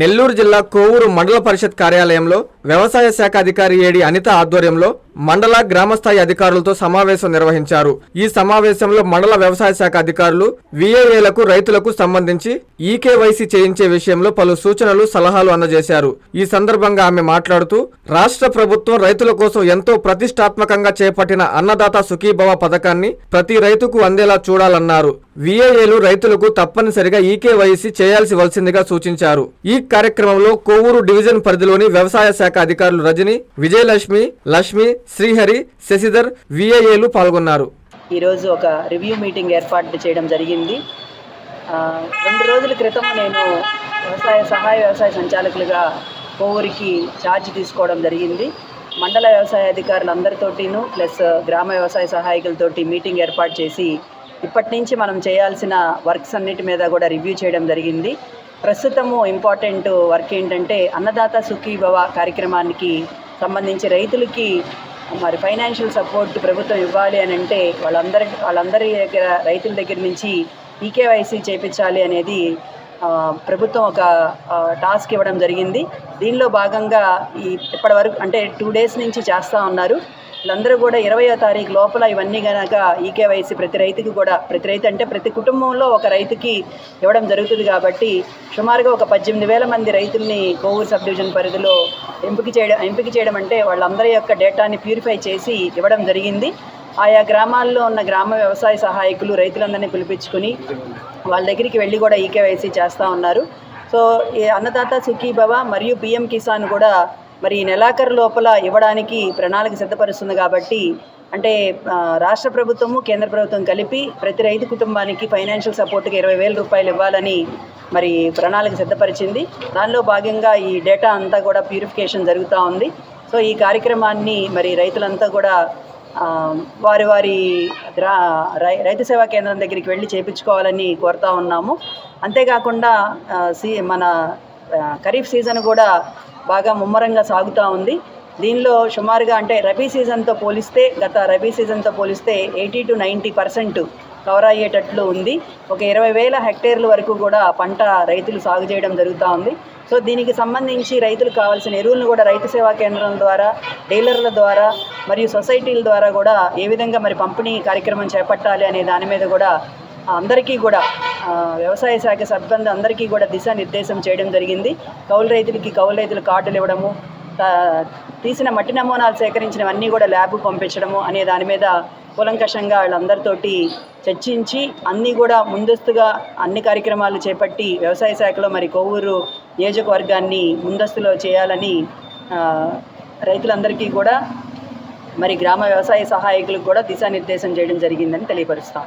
నెల్లూరు జిల్లా కోవూరు మండల పరిషత్ కార్యాలయంలో వ్యవసాయ శాఖ అధికారి ఏడి అనిత ఆధ్వర్యంలో మండల గ్రామస్థాయి అధికారులతో సమావేశం నిర్వహించారు. ఈ సమావేశంలో మండల వ్యవసాయ శాఖ అధికారులు విఏఏలకు రైతులకు సంబంధించి ఈకేవైసీ చేయించే విషయంలో పలు సూచనలు సలహాలు అందజేశారు. ఈ సందర్భంగా ఆమె మాట్లాడుతూ రాష్ట్ర ప్రభుత్వం రైతుల కోసం ఎంతో ప్రతిష్టాత్మకంగా చేపట్టిన అన్నదాత సుఖీభవ పథకాన్ని ప్రతి రైతుకు అందేలా చూడాలన్నారు. విఏఏలు రైతులకు తప్పనిసరిగా ఈకేవైసీ చేయాల్సి వలసిందిగా సూచించారు. ఈ కార్యక్రమంలో కొవ్వూరు డివిజన్ పరిధిలోని వ్యవసాయ శాఖ అధికారులు రజని విజయలక్ష్మి లక్ష్మి శ్రీహరి శశిధర్ విఏఏలు పాల్గొన్నారు. ఈరోజు ఒక రివ్యూ మీటింగ్ ఏర్పాటు చేయడం జరిగింది. రెండు రోజుల క్రితం నేను వ్యవసాయ సహాయ వ్యవసాయ సంచాలకులుగా కొవ్వూరికి ఛార్జ్ తీసుకోవడం జరిగింది. మండల వ్యవసాయ అధికారులందరితోటిను ప్లస్ గ్రామ వ్యవసాయ సహాయకులతోటి మీటింగ్ ఏర్పాటు చేసి ఇప్పటి నుంచి మనం చేయాల్సిన వర్క్స్ అన్నిటి మీద కూడా రివ్యూ చేయడం జరిగింది. ప్రస్తుతము ఇంపార్టెంట్ వర్క్ ఏంటంటే అన్నదాత సుఖీభవ కార్యక్రమానికి సంబంధించి రైతులకి మరి ఫైనాన్షియల్ సపోర్ట్ ప్రభుత్వం ఇవ్వాలి అని అంటే వాళ్ళందరి వాళ్ళందరి దగ్గర రైతుల దగ్గర నుంచి ఈకేవైసీ చేపించాలి అనేది ప్రభుత్వం ఒక టాస్క్ ఇవ్వడం జరిగింది. దీనిలో భాగంగా ఈ ఇప్పటివరకు అంటే టూ డేస్ నుంచి చేస్తూ ఉన్నారు. వీళ్ళందరూ కూడా ఇరవయో తారీఖు లోపల ఇవన్నీ కనుక ఈకేవైసీ ప్రతి రైతుకి కూడా ప్రతి రైతు అంటే ప్రతి కుటుంబంలో ఒక రైతుకి ఇవ్వడం జరుగుతుంది కాబట్టి సుమారుగా ఒక పద్దెనిమిది వేల మంది రైతుల్ని కోవూరు సబ్ డివిజన్ పరిధిలో ఎంపిక చేయడం ఎంపిక చేయడం అంటే వాళ్ళందరి యొక్క డేటాని ప్యూరిఫై చేసి ఇవ్వడం జరిగింది. ఆయా గ్రామాల్లో ఉన్న గ్రామ వ్యవసాయ సహాయకులు రైతులందరినీ పిలిపించుకుని వాళ్ళ దగ్గరికి వెళ్ళి కూడా ఈకేవైసీ చేస్తూ ఉన్నారు. సో ఈ అన్నదాత సుఖీభవ మరియు పిఎం కిసాన్ కూడా మరి ఈ నెలాఖరు లోపల ఇవ్వడానికి ప్రణాళిక సిద్ధపరుస్తుంది కాబట్టి అంటే రాష్ట్ర ప్రభుత్వము కేంద్ర ప్రభుత్వం కలిపి ప్రతి రైతు కుటుంబానికి ఫైనాన్షియల్ సపోర్ట్కి ఇరవై వేల రూపాయలు ఇవ్వాలని మరి ప్రణాళిక సిద్ధపరిచింది. దానిలో భాగంగా ఈ డేటా అంతా కూడా ప్యూరిఫికేషన్ జరుగుతూ ఉంది. సో ఈ కార్యక్రమాన్ని మరి రైతులంతా కూడా వారి వారి గ్రా రై రైతు సేవా కేంద్రం దగ్గరికి వెళ్ళి చేపించుకోవాలని కోరుతా ఉన్నాము. అంతేకాకుండా సి మన ఖరీఫ్ సీజన్ కూడా బాగా ముమ్మరంగా సాగుతూ ఉంది. దీనిలో సుమారుగా అంటే రబీ సీజన్తో పోలిస్తే గత రబీ సీజన్తో పోలిస్తే eighty to ninety percent cover అయ్యేటట్లు ఉంది. ఒక ఇరవై వేల హెక్టేర్ల వరకు కూడా పంట రైతులు సాగు చేయడం జరుగుతూ ఉంది. సో దీనికి సంబంధించి రైతులకు కావాల్సిన ఎరువులను కూడా రైతు సేవా కేంద్రం ద్వారా డీలర్ల ద్వారా మరియు సొసైటీల ద్వారా కూడా ఏ విధంగా మరి పంపిణీ కార్యక్రమం చేపట్టాలి అనే దాని మీద కూడా అందరికీ కూడా వ్యవసాయ శాఖ సిబ్బంది అందరికీ కూడా దిశానిర్దేశం చేయడం జరిగింది. కౌలు రైతులకి కౌలు రైతులు కార్డులు ఇవ్వడము తీసిన మట్టి నమూనాలు సేకరించినవన్నీ కూడా ల్యాబ్కు పంపించడము అనే దాని మీద కూలంకషంగా వాళ్ళందరితోటి చర్చించి అన్నీ కూడా ముందస్తుగా అన్ని కార్యక్రమాలు చేపట్టి వ్యవసాయ శాఖలో మరి కొవ్వూరు నియోజకవర్గాన్ని ముందస్తులో చేయాలని రైతులందరికీ కూడా మరి గ్రామ వ్యవసాయ సహాయకులకు కూడా దిశానిర్దేశం చేయడం జరిగిందని తెలియపరుస్తాం